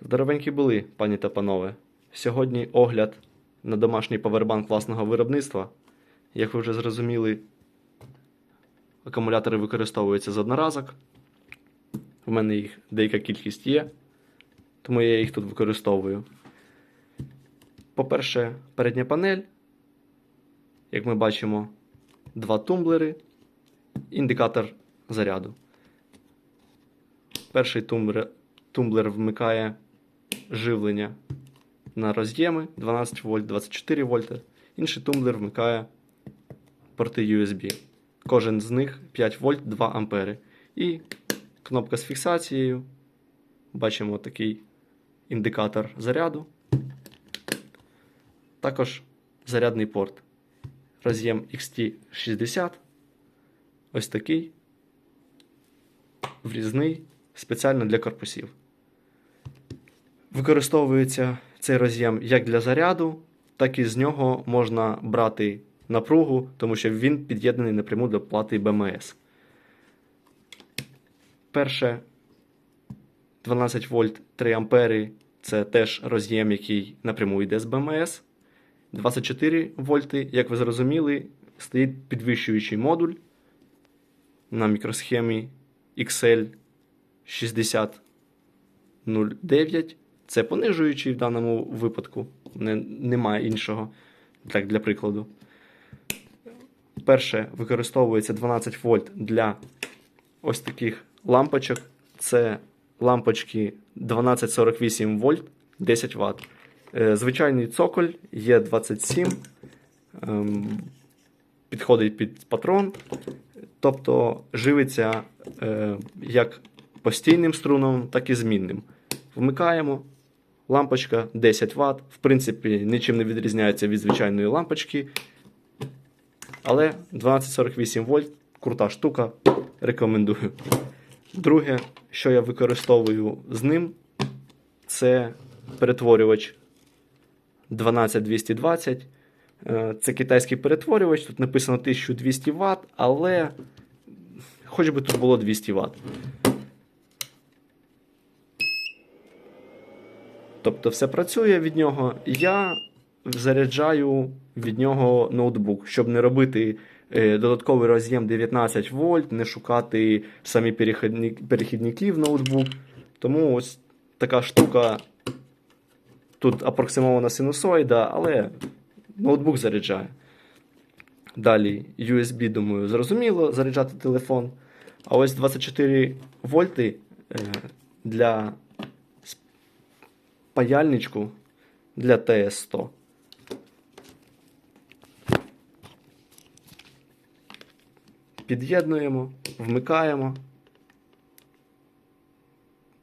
Здоровенькі були, пані та панове. Сьогодні огляд на домашній павербанк власного виробництва. Як ви вже зрозуміли, акумулятори використовуються з одноразок. У мене їх деяка кількість є, тому я їх тут використовую. По-перше, передня панель. Як ми бачимо, два тумблери, індикатор заряду. Перший тумблер, тумблер вмикає живлення на роз'єми 12 вольт, 24 вольти. Інший тумблер вмикає порти USB. Кожен з них 5 вольт 2 ампери. І кнопка з фіксацією. Бачимо такий індикатор заряду. Також зарядний порт. Роз'єм XT60. Ось такий. Врізний, спеціально для корпусів. Використовується цей роз'єм як для заряду, так і з нього можна брати напругу, тому що він під'єднаний напряму до плати БМС. Перше 12 вольт 3 ампери це теж роз'єм, який напряму йде з БМС. 24 вольти, як ви зрозуміли, стоїть підвищуючий модуль на мікросхемі XL 6009. Це понижуючий в даному випадку. Не, немає іншого, так для прикладу. Перше використовується 12 вольт для ось таких лампочок. Це лампочки 1248 вольт 10 Вт. Е, Звичайний цоколь є 27, ем, підходить під патрон, тобто живиться е, як постійним струном, так і змінним. Вмикаємо. Лампочка 10 Вт. В принципі, нічим не відрізняється від звичайної лампочки. Але 1248 вольт крута штука. Рекомендую. Друге, що я використовую з ним, це перетворювач 12220. Е, Це китайський перетворювач. Тут написано 1200 Вт, але хоч би тут було 200 Вт. Тобто все працює від нього. Я заряджаю від нього ноутбук, щоб не робити е, додатковий роз'єм 19 вольт, не шукати самі перехідники в ноутбук. Тому ось така штука. Тут апроксимована синусоїда, але ноутбук заряджає. Далі USB, думаю, зрозуміло заряджати телефон. А ось 24 вольти е, для паяльничку для TS100. Під'єднуємо, вмикаємо.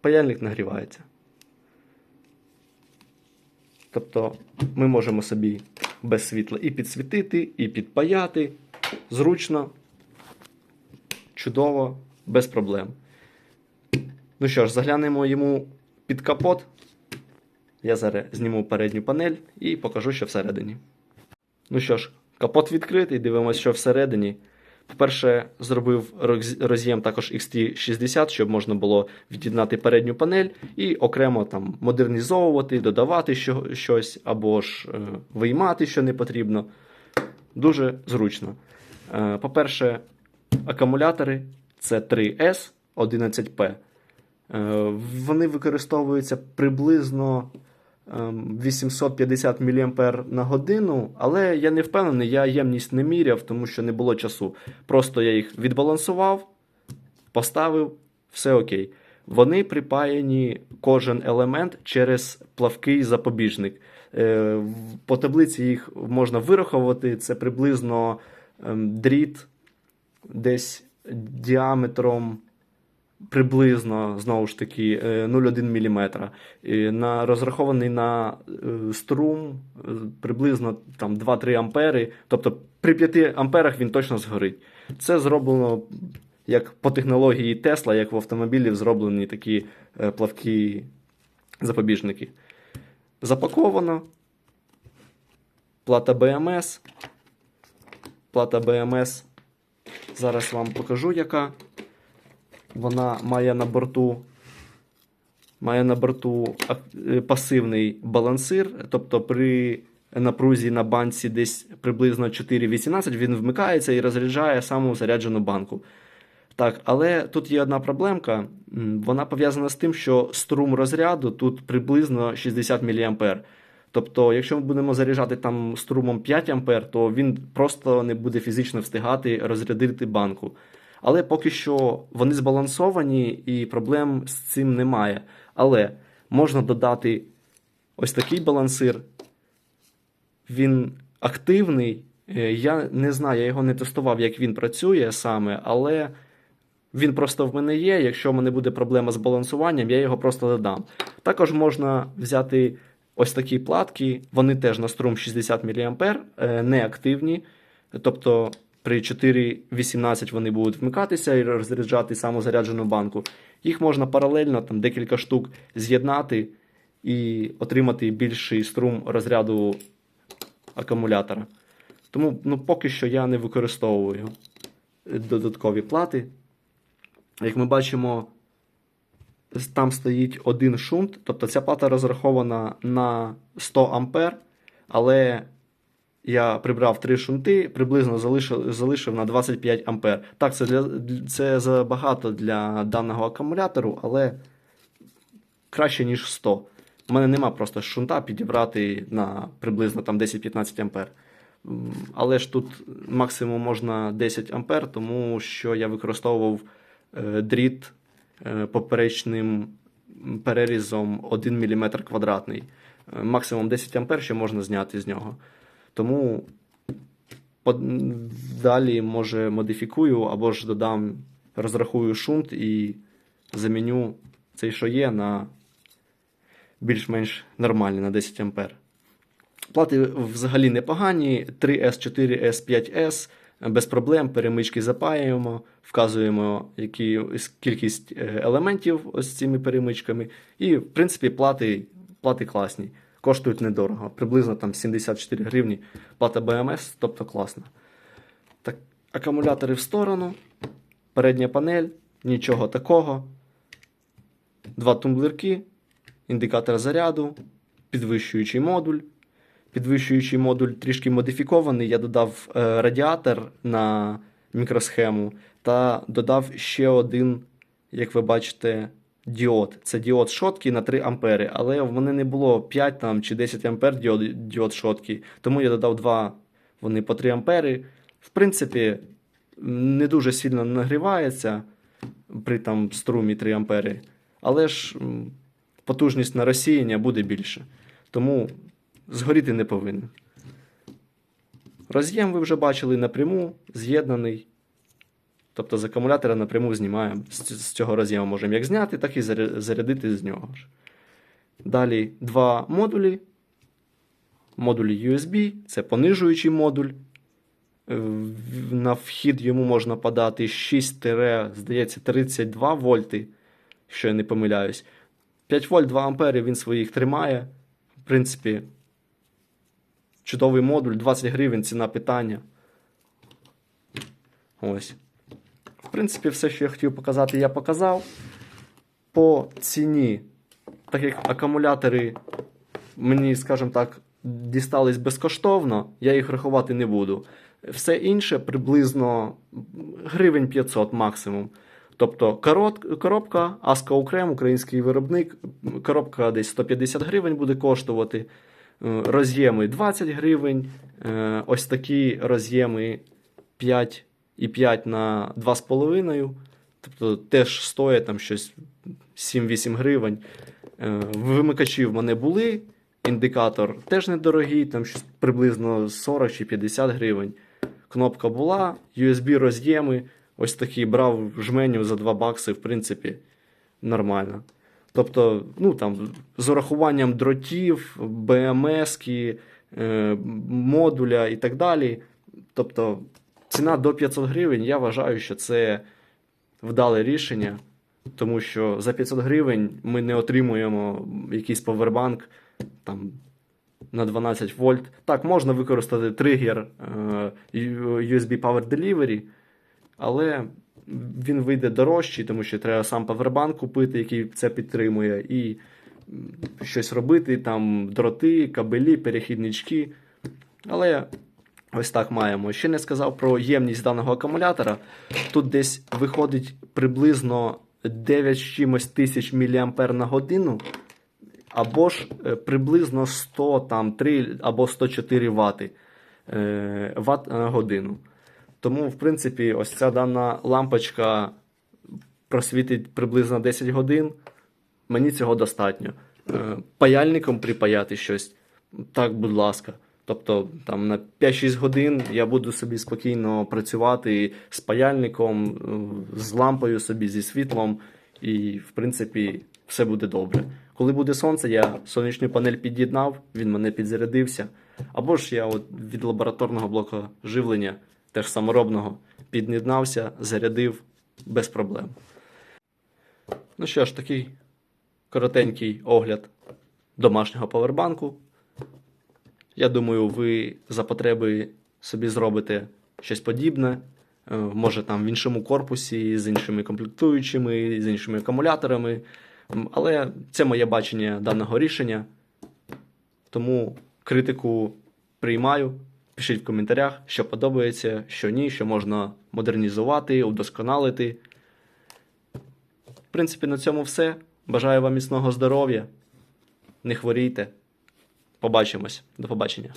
Паяльник нагрівається. Тобто ми можемо собі без світла і підсвітити, і підпаяти. Зручно, чудово, без проблем. Ну що ж, заглянемо йому під капот. Я зараз зніму передню панель і покажу, що всередині. Ну що ж, капот відкритий, дивимося, що всередині. По-перше, зробив роз'єм також XT60, щоб можна було від'єднати передню панель і окремо там модернізовувати, додавати що, щось або ж е, виймати, що не потрібно. Дуже зручно. Е, по-перше, акумулятори це 3S 11P. Е, Вони використовуються приблизно 850 мА на годину, але я не впевнений, я ємність не міряв, тому що не було часу. Просто я їх відбалансував, поставив, все окей. Вони припаяні кожен елемент через плавкий запобіжник. Е, По таблиці їх можна вираховувати. Це приблизно ем, дріт десь діаметром приблизно знову ж таки е, 0,1 мм. На, розрахований на е, струм е, приблизно там 2-3 ампери. Тобто при 5 амперах він точно згорить. Це зроблено як по технології Тесла, як в автомобілів зроблені такі е, плавкі запобіжники. Запаковано. Плата БМС. Плата БМС. Зараз вам покажу, яка. Вона має на борту Має на борту е, пасивний балансир, тобто при напрузі на банці десь приблизно 4,18 він вмикається і розряджає саму заряджену банку. Так, але тут є одна проблемка. Вона пов'язана з тим, що струм розряду тут приблизно 60 мА. Тобто, якщо ми будемо заряджати там струмом 5 А, то він просто не буде фізично встигати розрядити банку. Але поки що вони збалансовані і проблем з цим немає. Але можна додати ось такий балансир. Він активний. Е, Я не знаю, я його не тестував, як він працює саме, але він просто в мене є. Якщо в мене буде проблема з балансуванням, я його просто додам. Також можна взяти ось такі платки, вони теж на струм 60 мА, е, не активні. Тобто при 4.18 вони будуть вмикатися і розряджати самозаряджену банку. Їх можна паралельно там декілька штук з'єднати і отримати більший струм розряду акумулятора. Тому ну, поки що я не використовую додаткові плати. Як ми бачимо, там стоїть один шунт, тобто ця плата розрахована на 100 ампер, але я прибрав три шунти, приблизно залишив, залишив на 25 ампер. Так, це, для, це забагато для даного акумулятору, але краще, ніж 100. У мене нема просто шунта підібрати на приблизно там 10-15 ампер. Але ж тут максимум можна 10 ампер, тому що я використовував е, дріт е, поперечним перерізом 1 мм квадратний. Е, Максимум 10 ампер ще можна зняти з нього. Тому далі, може, модифікую або ж додам, розрахую шунт і заміню цей, що є, на більш-менш нормальний, на 10 ампер. Плати взагалі непогані. 3S, 4S, 5S. Без проблем перемички запаюємо, вказуємо які, кількість е, елементів ось цими перемичками. І, в принципі, плати, плати класні. Коштують недорого. Приблизно там 74 гривні. Плата BMS, тобто класна. Так, акумулятори в сторону. Передня панель, нічого такого. Два тумблерки, індикатор заряду, підвищуючий модуль. Підвищуючий модуль трішки модифікований. Я додав е, радіатор на мікросхему та додав ще один, як ви бачите, діод. Це діод шотки на 3 ампери, але в мене не було 5 там, чи 10 ампер діод, діод шотки, тому я додав два, вони по 3 ампери. В принципі, не дуже сильно нагрівається при там струмі 3 ампери, але ж потужність на розсіяння буде більше. Тому згоріти не повинен. Роз'єм ви вже бачили напряму, з'єднаний. Тобто з акумулятора напряму знімаємо. З ць- з цього роз'єму можемо як зняти, так і зарядити з нього ж. Далі два модулі. Модулі USB, це понижуючий модуль. Е, На вхід йому можна подати 6, здається, 32 вольти, якщо я не помиляюсь. 5 вольт 2 ампери він своїх тримає. В принципі, чудовий модуль, 20 гривень ціна питання. Ось. Принципі, все, що я хотів показати, я показав. По ціні, так як акумулятори мені, скажімо так, дістались безкоштовно, я їх рахувати не буду. Все інше приблизно гривень 500 максимум. Тобто коробка Аска Укрем, український виробник, коробка десь 150 гривень буде коштувати. Е, Роз'єми 20 гривень. Е, Ось такі роз'єми 5 і 5 на 2,5. Тобто теж стоять там щось 7-8 гривень. Е, Вимикачі в мене були. Індикатор теж недорогий, там щось приблизно 40 чи 50 гривень. Кнопка була, USB роз'єми. Ось такий брав жменю за 2 бакси, в принципі, нормально. Тобто, ну там, з урахуванням дротів, БМС, е, модуля і так далі. Тобто, ціна до 500 гривень, я вважаю, що це вдале рішення, тому що за 500 гривень ми не отримуємо якийсь повербанк там, на 12 вольт. Так, можна використати тригер е, USB Power Delivery, але він вийде дорожчий, тому що треба сам павербанк купити, який це підтримує, і щось робити, там дроти, кабелі, перехіднички. Але ось так маємо. Ще не сказав про ємність даного акумулятора. Тут десь виходить приблизно 9 з чимось тисяч мА на годину, або ж е, приблизно 103 або 104 Вт, Вт на годину. Тому, в принципі, ось ця дана лампочка просвітить приблизно 10 годин. Мені цього достатньо. Е, Паяльником припаяти щось, так, будь ласка. Тобто там на 5-6 годин я буду собі спокійно працювати з паяльником, е, з лампою собі, зі світлом, і, в принципі, все буде добре. Коли буде сонце, я сонячну панель під'єднав, він мене підзарядився. Або ж я от від лабораторного блоку живлення, теж саморобного, під'єднався, зарядив без проблем. Ну що ж, такий коротенький огляд домашнього павербанку. Я думаю, ви за потреби собі зробите щось подібне. Е, Може там в іншому корпусі, з іншими комплектуючими, з іншими акумуляторами. Але це моє бачення даного рішення. Тому критику приймаю. Пишіть в коментарях, що подобається, що ні, що можна модернізувати, удосконалити. В принципі, на цьому все. Бажаю вам міцного здоров'я. Не хворійте. Побачимось. До побачення.